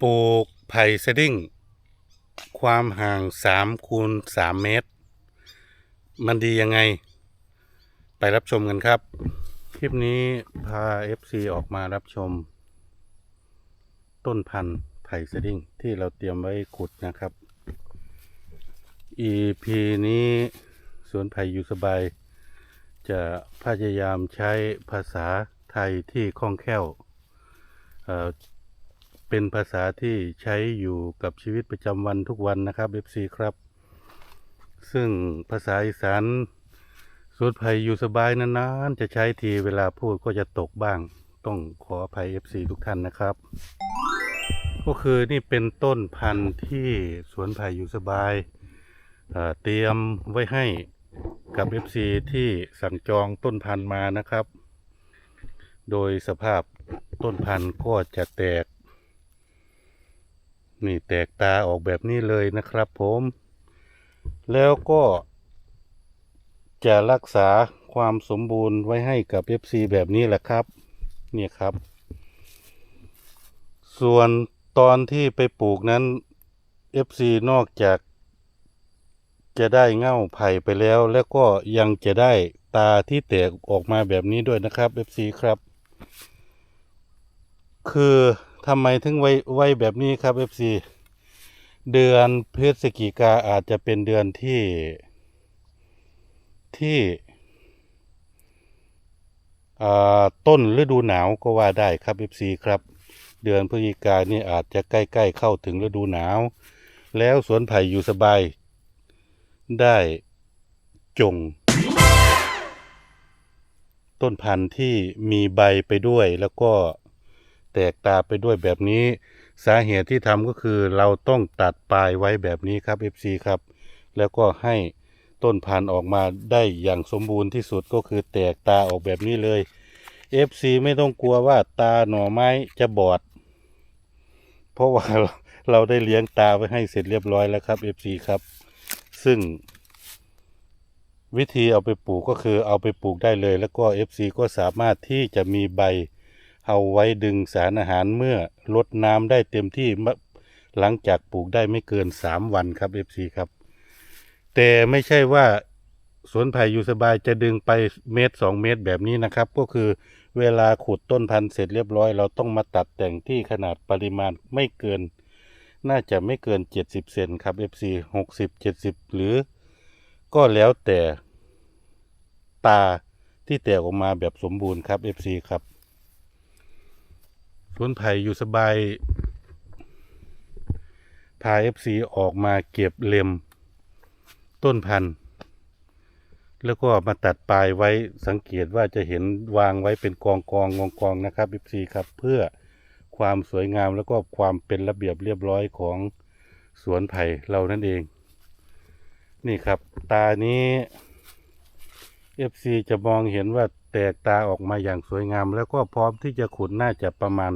ปลูกไผ่เซดิ้ง ความห่าง3คูณ3เมตร มันดียังไง ไปรับชมกันครับ คลิปนี้พา FC ออกมารับชม ต้นพันธุ์ไผ่เซดิ้งที่เราเตรียมไว้ขุดนะครับ EP นี้สวนไผ่อยู่สบาย จะพยายามใช้ภาษาไทยที่คล่องแคล่ว เป็นภาษาที่ใช้อยู่กับชีวิตประจำวันทุกวันนะครับ FC ครับ ซึ่งภาษาอีสานสวนไผ่อยู่สบายนานๆจะใช้ทีเวลาพูดก็จะตกบ้าง ต้องขออภัย FC ทุกท่านนะครับ ก็คือนี่เป็นต้นพันธุ์ที่สวนไผ่อยู่สบายเเตรียมไว้ให้กับ FC ที่สั่งจองต้นพันธุ์มานะครับ โดยสภาพต้นพันธุ์ก็จะแตก นี่แตกตาออกแบบนี้เลยนะครับผม แล้วก็จะรักษาความสมบูรณ์ไว้ให้กับ FC แบบนี้แหละครับ เนี่ยครับ ส่วนตอนที่ไปปลูกนั้น FC นอกจากจะได้เง่าไผ่ไปแล้ว แล้วก็ยังจะได้ตาที่แตกออกมาแบบนี้ด้วยนะครับ FC ครับ คือ ทำไมถึงไว้ไว้แบบนี้ครับ FC เดือนพฤศจิกาอาจจะเป็นเดือนที่ที่ต้นฤดูหนาวก็ว่าได้ครับ FC ครับ เดือนพฤศจิกานี่อาจจะใกล้ ๆ เข้าถึงฤดูหนาว แล้วสวนไผ่อยู่สบาย ได้จง ต้นพันธุ์ที่มีใบไปด้วยแล้วก็ ตกตาไปด้วยแบบนี้ สาเหตุที่ทำก็คือเราต้องตัดปลายไว้แบบนี้ครับ FC ครับ แล้วก็ให้ต้นพันธุ์ออกมาได้อย่างสมบูรณ์ที่สุดก็คือแตกตาออกแบบนี้เลย FC ไม่ต้องกลัวว่าตาหน่อไม้จะบอด เพราะว่าเราได้เลี้ยงตาไว้ให้เสร็จเรียบร้อยแล้วครับ FC ครับ ซึ่ง วิธีเอาไปปลูกก็คือเอาไปปลูกได้เลย แล้วก็ FC ก็สามารถที่จะมีใบ เอาไว้ดึงสารอาหารเมื่อลดน้ำได้เต็มที่มะหลังจากปลูกได้ไม่เกิน 3 วันครับ FC ครับ แต่ไม่ใช่ว่าสวนไผ่อยู่สบายจะดึงไปเมตร 2 เมตรแบบนี้นะครับ ก็คือเวลาขุดต้นพันธุ์เสร็จเรียบร้อย เราต้องมาตัดแต่งที่ขนาดปริมาณไม่เกิน น่าจะไม่เกิน 70 เซนครับ FC 60 70 หรือ ก็แล้วแต่ตาที่แตกออกมาแบบสมบูรณ์ครับ FC ครับ สวนไผ่อยู่สบาย พา FC ออกมาเก็บเล็มต้นพันธุ์ แล้วก็มาตัดปลายไว้สังเกตว่าจะเห็นวางไว้เป็นกองกองกองกองนะครับ FC ครับ เพื่อความสวยงามแล้วก็ความเป็นระเบียบเรียบร้อยของสวนไผ่เรานั่นเอง นี่ครับ ตานี้ FC จะมองเห็นว่า แตกตาออกมาอย่างสวยงาม แล้วก็พร้อมที่จะขุดน่าจะประมาณ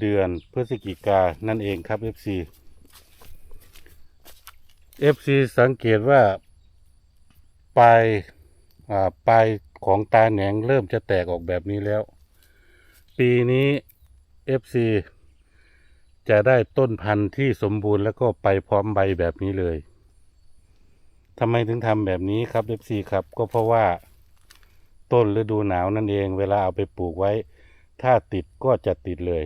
เดือนพฤศจิกานั่นเองครับ FC FC สังเกตว่าปลายอ่าปลายของตาแหนงเริ่มจะแตกออกแบบนี้แล้ว ปีนี้ FC จะได้ต้นพันธุ์ที่สมบูรณ์แล้วก็ไปพร้อมใบแบบนี้เลยทำไมถึงทำแบบนี้ครับ FC ครับก็เพราะว่า ต้นฤดูหนาวนั่นเอง เวลาเอาไปปลูกไว้ ถ้าติดก็จะติดเลย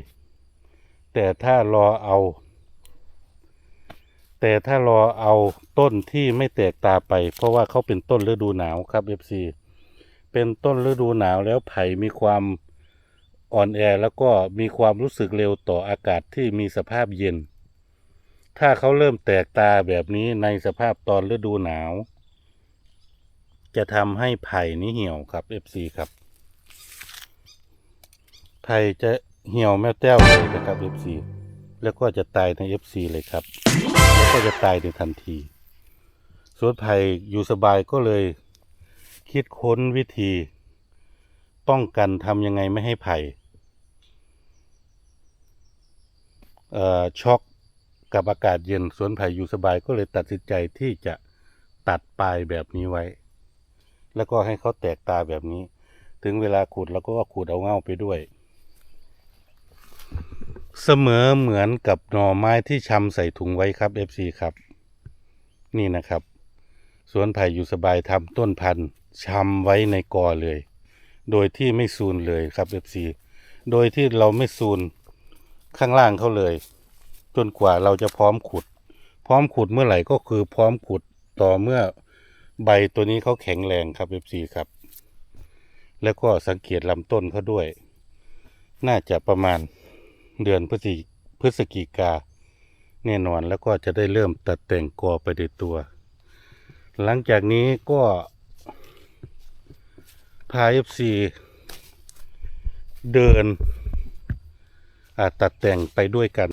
แต่ถ้ารอเอา แต่ถ้ารอเอาต้นที่ไม่แตกตาไป เพราะว่าเขาเป็นต้นฤดูหนาวครับ FC เป็นต้นฤดูหนาวแล้วไผ่มีความอ่อนแอแล้วก็มีความรู้สึกเร็วต่ออากาศที่มีสภาพเย็น ถ้าเขาเริ่มแตกตาแบบนี้ในสภาพตอนฤดูหนาว จะทำให้ไผ่นี้เหี่ยวครับ FC ครับ ไผ่จะเหี่ยวแม่แต้วเลยนะครับ FC แล้วก็จะตายใน FC เลยครับ แล้วก็จะตายในทันทีสวนไผ่อยู่สบายก็เลย คิดค้นวิธี ป้องกันทำยังไงไม่ให้ไผ่ช็อกกับอากาศเย็นสวนไผ่อยู่สบายก็เลยตัดสินใจที่จะตัดปลายแบบนี้ไว้ แล้วก็ให้เขาแตกตาแบบนี้ ถึงเวลาขุดเราก็ขุดเอาเง่าไปด้วย เสมอเหมือนกับหน่อไม้ที่ชำใส่ถุงไว้ครับ FC ครับ นี่นะครับสวนไผ่อยู่สบายทำต้นพันธุ์ชำไว้ในกอเลย โดยที่ไม่ซูนเลยครับ FC โดยที่เราไม่ซูนข้างล่างเขาเลย จนกว่าเราจะพร้อมขุด พร้อมขุดเมื่อไหร่ก็คือพร้อมขุดต่อเมื่อ ใบตัวนี้เขาแข็งแรงครับ FC ครับ แล้วก็สังเกตลำต้นเขาด้วย น่าจะประมาณเดือนพฤศจิพฤศจิกาแน่นอนแล้วก็จะได้เริ่มตัดแต่งกอไปในตัว หลังจากนี้ก็พา FC เดินอ่าตัดแต่งไปด้วยกัน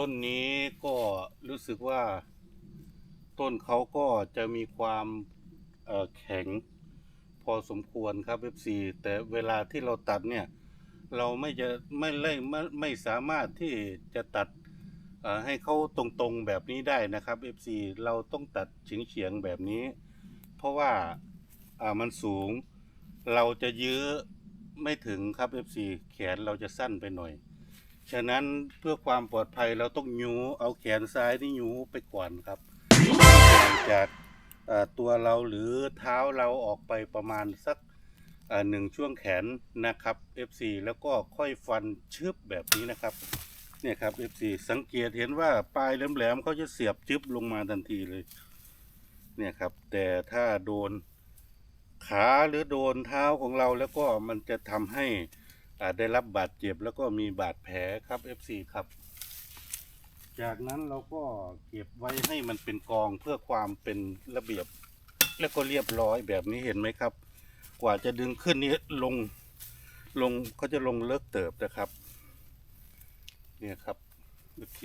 ต้นนี้ก็รู้สึกว่า ต้นเขาก็จะมีความแข็งพอสมควรครับ FC แต่เวลาที่เราตัดเนี่ย เราไม่จะไม่ไล่ไม่ไม่สามารถที่จะตัดให้เขาตรงๆแบบนี้ได้นะครับ FC เราต้องตัดเฉียงๆแบบนี้ เพราะว่าอ่ามันสูง เราจะยื้อไม่ถึงครับ FC แขนเราจะสั้นไปหน่อย ฉะนั้นเพื่อความปลอดภัยเราต้องยูเอาแขนซ้ายนี่ยูไปก่อนครับห่างจากตัวเราหรือเท้าเราออกไปประมาณสักหนึ่งช่วงแขนนะครับ FC แล้วก็ค่อยฟันชึบแบบนี้นะครับเนี่ยครับ FC สังเกตเห็นว่าปลายแหลมๆเขาจะเสียบจึบลงมาทันทีเลยเนี่ยครับ แต่ถ้าโดนขาหรือโดนเท้าของเราแล้วก็มันจะทำให้ อาจได้รับบาดเจ็บแล้วก็มีบาดแผลครับ FC ครับ จากนั้นเราก็เก็บไว้ให้มันเป็นกองเพื่อความเป็นระเบียบ แล้วก็เรียบร้อยแบบนี้เห็นไหมครับ กว่าจะดึงขึ้นนี้ลงลงเขาจะลงเลิกเติบนะครับ เนี่ยครับ FC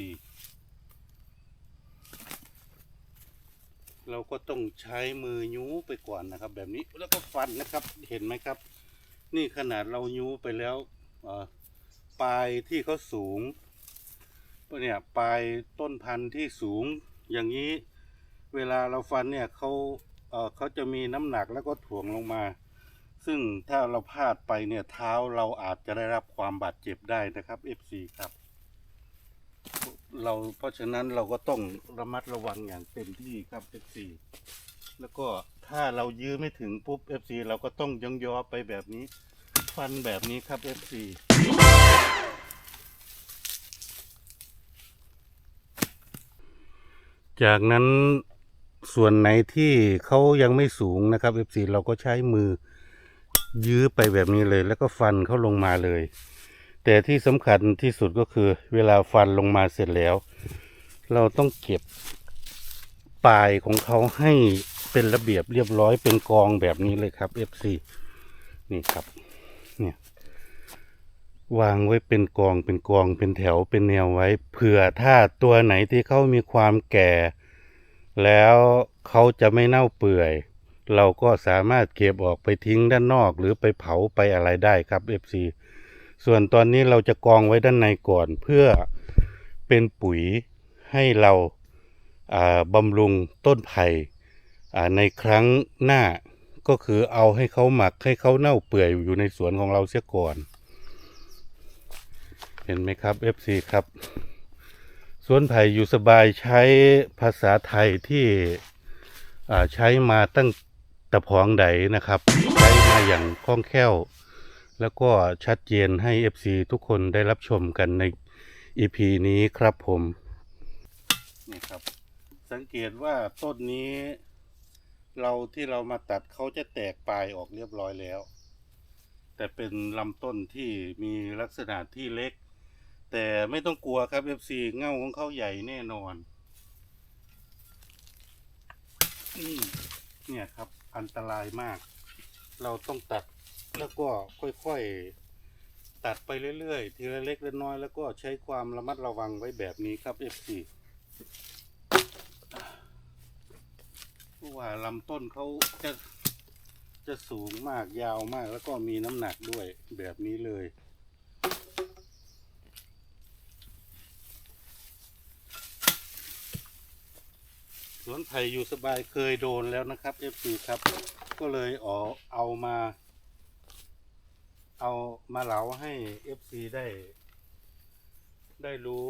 เราก็ต้องใช้มือยู้ไปก่อนนะครับ แบบนี้แล้วก็ฟันนะครับเห็นไหมครับ นี่ขนาดเรายูไปแล้วปลายที่เขาสูงเนี่ยปลายต้นพันธุ์ที่สูงอย่างนี้ เวลาเราฟันเนี่ยเขาเเขาจะมีน้ำหนักแล้วก็ถ่วงลงมา ซึ่งถ้าเราพลาดไปเนี่ยเท้าเราอาจจะได้รับความบาดเจ็บได้นะครับ FC ครับ เราเพราะฉะนั้นเราก็ต้องระมัดระวังอย่างเต็มที่ครับ FC แล้วก็ ถ้าเรายื้อไม่ถึงปุ๊บ FC เราก็ต้องย่องยอไปแบบนี้ ฟันแบบนี้ครับ FC จากนั้นส่วนไหนที่เขายังไม่สูงนะครับ FC เราก็ใช้มือยื้อไปแบบนี้เลย แล้วก็ฟันเขาลงมาเลย แต่ที่สำคัญที่สุดก็คือ เวลาฟันลงมาเสร็จแล้ว เราต้องเก็บปลายของเขาให้ เป็นระเบียบเรียบร้อยเป็นกองแบบนี้เลยครับ FC นี่ครับเนี่ยวางไว้เป็นกองเป็นกองเป็นแถวเป็นแนวไว้ เผื่อถ้าตัวไหนที่เขามีความแก่ แล้วเขาจะไม่เน่าเปื่อย เราก็สามารถเก็บออกไปทิ้งด้านนอก หรือไปเผาไปอะไรได้ครับ FC ส่วนตอนนี้เราจะกองไว้ด้านในก่อน เพื่อเป็นปุ๋ยให้เราาบำรุงต้นไผ่ ในครั้งหน้าก็คือเอาให้เขาหมักให้เขาเน่าเปื่อยอยู่ในสวนของเราเสียก่อน เห็นไหมครับ FC ครับสวนไผ่อยู่สบายใช้ภาษาไทยที่ใช้มาตั้งแต่พองใดนะครับ ใช้มาอย่างคล่องแคล่ว แล้วก็ชัดเจนให้ FC ทุกคนได้รับชมกันใน EP นี้ครับผม นี่ครับ สังเกตว่าต้นนี้ เราที่เรามาตัดเขาจะแตกปลายออกเรียบร้อยแล้ว แต่เป็นลำต้นที่มีลักษณะที่เล็ก แต่ไม่ต้องกลัวครับ FC เง่าของเขาใหญ่แน่นอนนี่เนี่ยครับอันตรายมาก เราต้องตัดแล้วก็ค่อยๆ ตัดไปเรื่อยๆ ทีละเล็กละน้อยแล้วก็ใช้ความระมัดระวังไว้แบบนี้ครับ FC ว่าลำต้นเขาจะจะสูงมากยาวมากแล้วก็มีน้ำหนักด้วยแบบนี้เลย สวนไผ่อยู่สบายเคยโดนแล้วนะครับ FC ครับ ก็เลยออเอามา เอามาเหลาให้ FC ได้ ได้รู้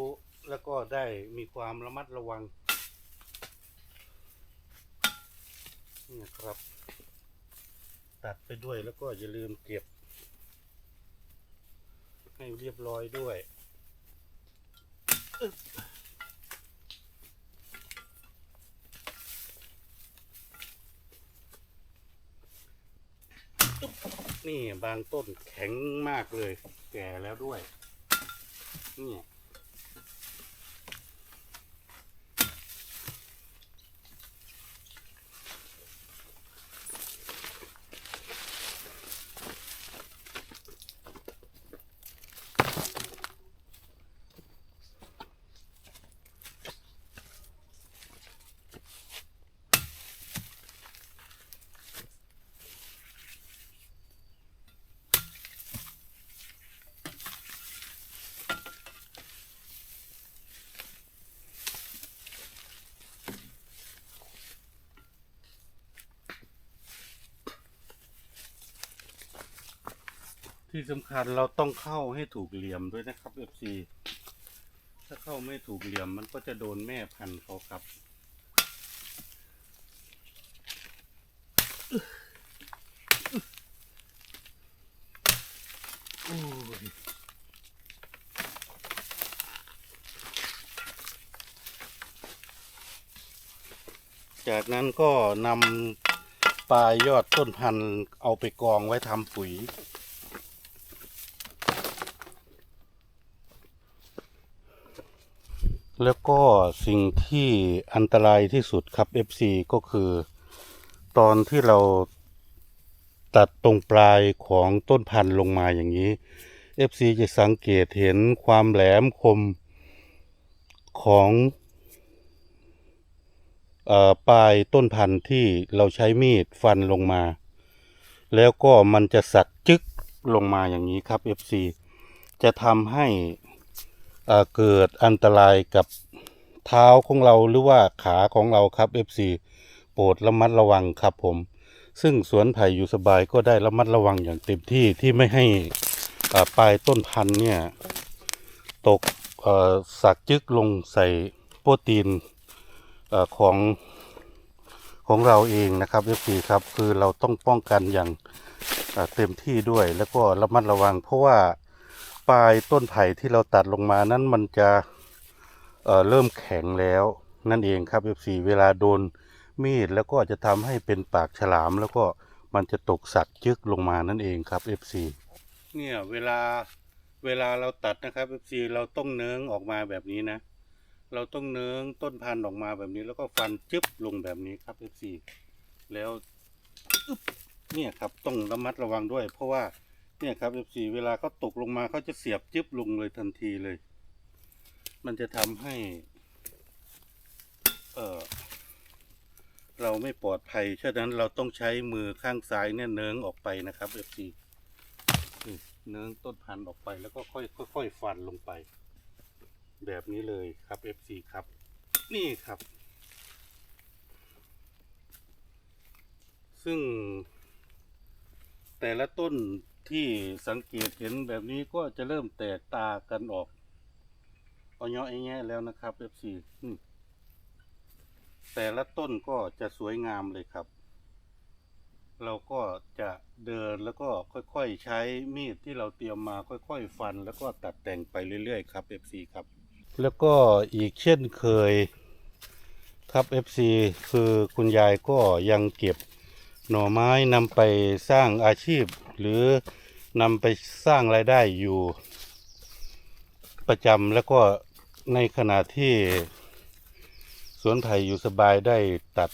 แล้วก็ได้มีความระมัดระวัง นี่ครับ ตัดไปด้วยแล้วก็อย่าลืมเก็บ ให้เรียบร้อยด้วยนี่บางต้นแข็งมากเลย แก่แล้วด้วย นี่ ที่สำคัญเราต้องเข้าให้ถูกเหลี่ยมด้วยนะครับ FC ถ้าเข้าไม่ถูกเหลี่ยมมันก็จะโดนแม่พันธุ์เขาครับจากนั้นก็นำปลายยอดต้นพันธุ์เอาไปกองไว้ทำปุ๋ย แล้วก็สิ่งที่อันตรายที่สุดครับ FC ก็คือ ตอนที่เราตัดตรงปลายของต้นพันธุ์ลงมาอย่างนี้ FC จะสังเกตเห็นความแหลมคมของอปลายต้นพันธุ์ที่เราใช้มีดฟันลงมา แล้วก็มันจะสักจึกลงมาอย่างนี้ครับ FC จะทำให้ เกิดอันตรายกับเท้าของเราหรือว่าขาของเราครับ FC โปรดระมัดระวังครับผม ซึ่งสวนไผ่อยู่สบายก็ได้ระมัดระวังอย่างเต็มที่ที่ไม่ให้ปลายต้นพันธุ์เนี่ยตกสักจึกลงใส่โปรตีนอของของเราเองนะครับ FC ครับคือเราต้องป้องกันอย่างเต็มที่ด้วยแล้วก็ระมัดระวังเพราะว่า ปลายต้นไผ่ที่เราตัดลงมานั้นมันจะเเริ่มแข็งแล้วนั่นเองครับ FC เวลาโดนมีดแล้วก็จะทำให้เป็นปากฉลาม แล้วก็มันจะตกสักจึกลงมานั่นเองครับ FC เนี่ยเวลาเวลาเราตัดนะครับ FC เราต้องเนื้องออกมาแบบนี้นะ เราต้องเนื้องต้นพันธุ์ออกมาแบบนี้ แล้วก็ฟันจึ๊บลงแบบนี้ครับ FC แล้วเนี่ยครับต้องระมัดระวังด้วย เพราะว่า เนี่ยครับ F4 เวลาเขาตกลงมาเขาจะเสียบจึ๊บลงเลยทันทีเลย มันจะทำให้ เออเราไม่ปลอดภัย ฉะนั้นเราต้องใช้มือข้างซ้ายเนี่ยเนิ้งออกไปนะครับ F4 เนิ้งต้นพันธุ์ออกไปแล้วก็ค่อยค่อยๆฟันลงไป แบบนี้เลยครับ F4 ครับ นี่ครับ ซึ่งแต่ละต้น ที่สังเกตเห็นแบบนี้ก็จะเริ่มแตกตากันออกเอาเนาะแง่แล้วนะครับ F4 แต่ละต้นก็จะสวยงามเลยครับ เราก็จะเดินแล้วก็ค่อยๆใช้มีดที่เราเตรียมมาค่อยๆ ฟัน แล้วก็ตัดแต่งไปเรื่อยๆครับ F4 ครับ แล้วก็อีกเช่นเคยครับ FC คือคุณยายก็ยังเก็บ หน่อไม้นำไปสร้างอาชีพ หรือนำไปสร้างรายได้อยู่ ประจำแล้วก็ในขณะที่สวนไผ่อยู่สบายได้ตัด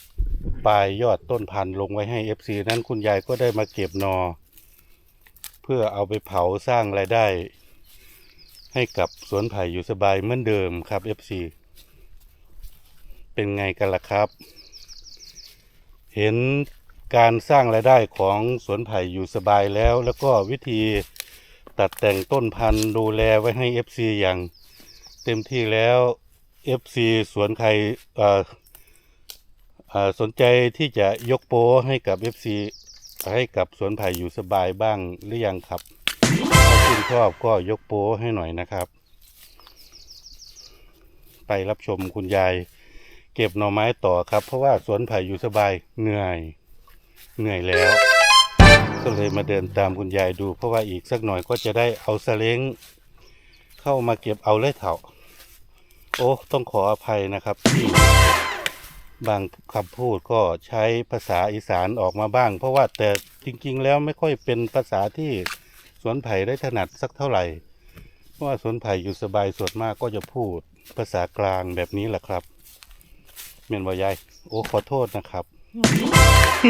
ปลายยอดต้นพันธุ์ลงไว้ให้ FC นั้นคุณยายก็ได้มาเก็บหนอ เพื่อเอาไปเผาสร้างรายได้ ให้กับสวนไผ่อยู่สบายเหมือนเดิมครับ FC เป็นไงกันล่ะครับ เห็น การสร้างรายได้ของสวนไผ่อยู่สบายแล้ว แล้วก็วิธีตัดแต่งต้นพันธุ์ดูแลไว้ให้ FC อย่างเต็มที่แล้ว FC สวนใครสนใจที่จะยกโป้ให้กับ FC ให้กับสวนไผ่อยู่สบายบ้างหรือยังครับถ้าคุณชอบก็ยกโป้ให้หน่อยนะครับ ไปรับชมคุณยายเก็บหน่อไม้ต่อครับ เพราะว่าสวนไผ่อยู่สบายเหนื่อย เหนื่อยแล้ว ก็เลยมาเดินตามคุณยายดู เพราะว่าอีกสักหน่อยก็จะได้เอาสเล้งเข้ามาเก็บเอาเลยเถาโอ้ต้องขออภัยนะครับที่บางคำพูดก็ใช้ภาษาอีสานออกมาบ้าง เพราะว่าแต่จริง ๆ แล้วไม่ค่อยเป็นภาษาที่สวนไผ่ได้ถนัดสักเท่าไหร่ เพราะว่าสวนไผ่อยู่สบายส่วนมากก็จะพูดภาษากลางแบบนี้แหละครับ เมียนบอยายโอ้ขอโทษนะครับ ค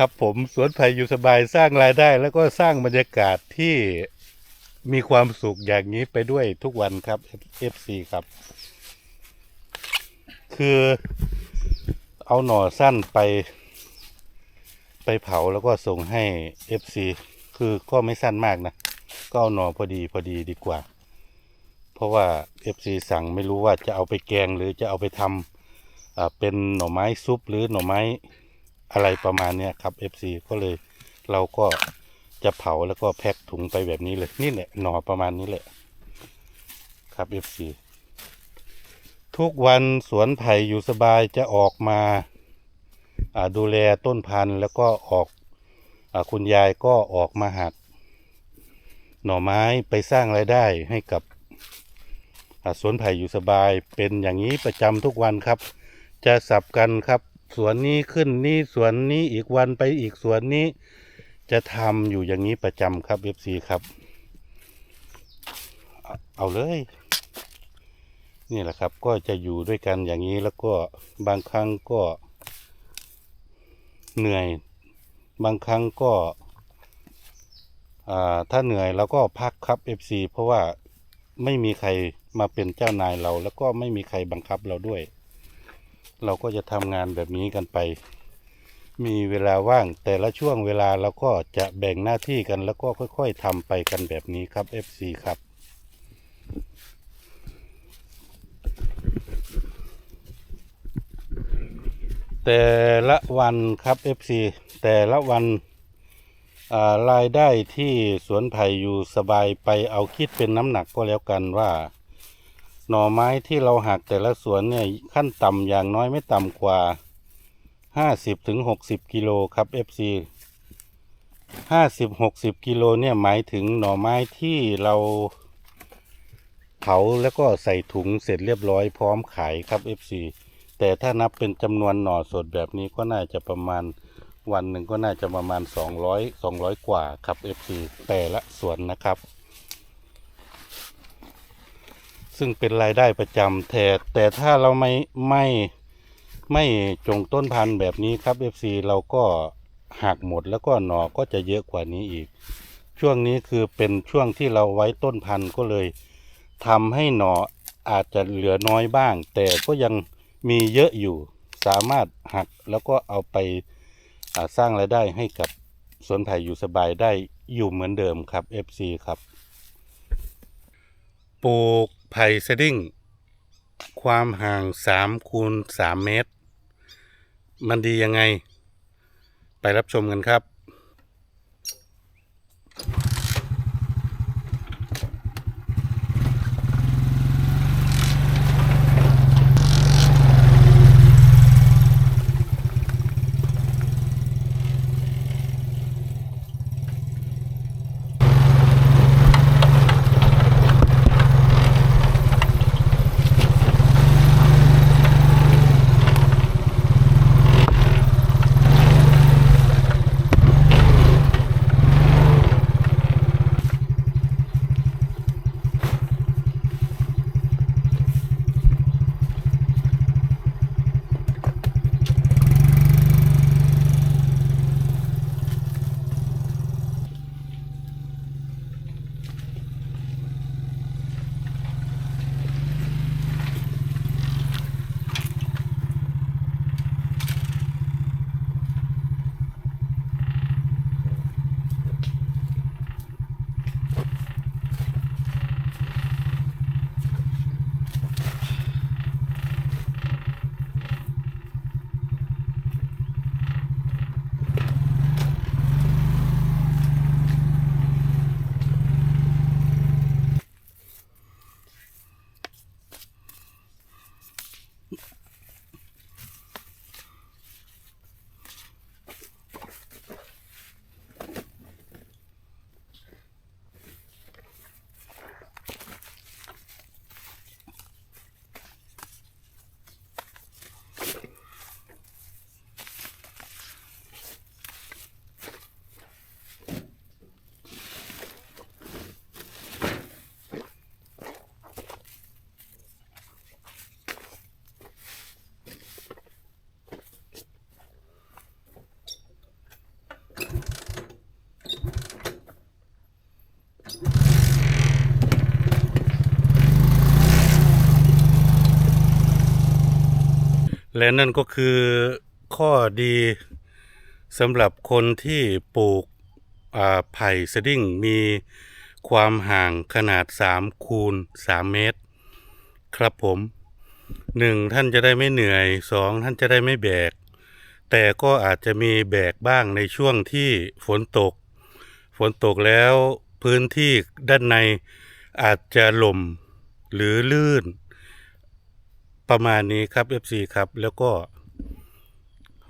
รับผมสวนไผ่อยู่สบายสร้างรายได้ แล้วก็สร้างบรรยากาศที่มีความสุขอย่างนี้ไปด้วยทุกวันครับ FC ครับ คือเอาหน่อสั้นไป ไปเผาแล้วก็ส่งให้ FC คือก็ไม่สั้นมากนะ ก็เอาหน่อพอดีพอดีดีกว่า เพราะว่า FC สั่งไม่รู้ว่าจะเอาไปแกงหรือจะเอาไปทำเป็นหน่อไม้ซุปหรือหน่อไม้อะไรประมาณนี้ครับ FC ก็เลยเราก็จะเผาแล้วก็แพ็คถุงไปแบบนี้เลยนี่แหละหน่อประมาณนี้แหละ ครับ FC ทุกวันสวนไผ่อยู่สบายจะออกมา ดูแลต้นพันธุ์แล้วก็ออกอคุณยายก็ออกมาหัก หน่อไม้ไปสร้างรายได้ให้กับสวนไผ่อยู่สบายเป็นอย่างนี้ประจำทุกวันครับ จะสับกันครับ สวนนี้ขึ้นนี่สวนนี้อีกวันไปอีกสวนนี้ จะทำอยู่อย่างนี้ประจำครับ FC ครับ เอาเลยนี่แหละครับก็จะอยู่ด้วยกันอย่างนี้แล้วก็บางครั้งก็ เหนื่อย บางครั้งก็ถ้าเหนื่อยเราก็พักครับ FC เพราะว่าไม่มีใครมาเป็นเจ้านายเรา แล้วก็ไม่มีใครบังคับเราด้วย เราก็จะทำงานแบบนี้กันไป มีเวลาว่างแต่ละช่วงเวลาเราก็จะแบ่งหน้าที่กันแล้วก็ค่อย ๆทำไปกันแบบนี้ครับ FC ครับ แต่ละวันครับ FC แต่ละวันรายได้ที่สวนไผ่อยู่สบายไปเอาคิดเป็นน้ำหนักก็แล้วกันว่า หน่อไม้ที่เราหักแต่ละสวนเนี่ยขั้นต่ำอย่างน้อยไม่ต่ำกว่า 50ถึง60กิโลครับ FC 50 60 กิโลเนี่ยหมายถึงหน่อไม้ที่เราเผาแล้วก็ใส่ถุงเสร็จเรียบร้อยพร้อมขายครับ FC แต่ถ้านับเป็นจำนวนหน่อสดแบบนี้ก็น่าจะประมาณวันหนึ่งก็น่าจะประมาณ 200 200 กว่าครับ FC แต่ละสวนนะครับ ซึ่งเป็นรายได้ประจำแต่แต่ถ้าเราไม่ไม่ไม่จงต้นพันธุ์แบบนี้ครับ FC เราก็หักหมดแล้วก็หน่อก็จะเยอะกว่านี้อีก ช่วงนี้คือเป็นช่วงที่เราไว้ต้นพันธุ์ก็เลยทำให้หน่ออาจจะเหลือน้อยบ้าง แต่ก็ยัง มีเยอะอยู่สามารถหักแล้วก็เอาไปาสร้างรายได้ให้กับสวนไผ่อยู่สบายได้อยู่เหมือนเดิมครับ FC ครับ ปลูกไผ่สดิ้งความห่าง3คูณ3เมตร มันดียังไง ไปรับชมกันครับ และนั่นก็คือข้อดีสำหรับคนที่ปลูกไผ่สดิ้งมีความห่างขนาด 3 คูณ 3 เมตร ครับผมหนึ่งท่านจะได้ไม่เหนื่อยสองท่านจะได้ไม่แบก แต่ก็อาจจะมีแบกบ้างในช่วงที่ฝนตก ฝนตกแล้วพื้นที่ด้านในอาจจะหล่มหรือลื่น ประมาณนี้ครับ FC ครับ แล้วก็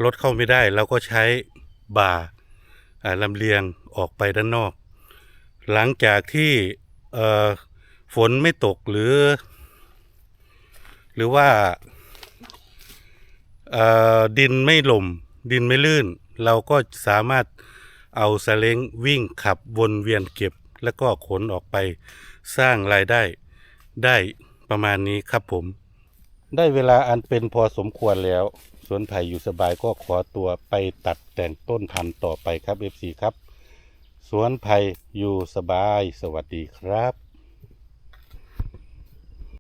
รถเข้าไม่ได้เราก็ใช้บ่าลำเลียงออกไปด้านนอก หลังจากที่ฝนไม่ตกหรือ หรือว่าดินไม่หล่มดินไม่ลื่น เราก็สามารถเอาสเล้งวิ่งขับวนเวียนเก็บ แล้วก็ขนออกไปสร้างรายได้ได้ประมาณนี้ครับผม ได้เวลาอันเป็นพอสมควรแล้ว สวนไผ่อยู่สบายก็ขอตัวไปตัดแต่งต้นพันธุ์ต่อไปครับ FC ครับ สวนไผ่อยู่สบาย สวัสดีครับ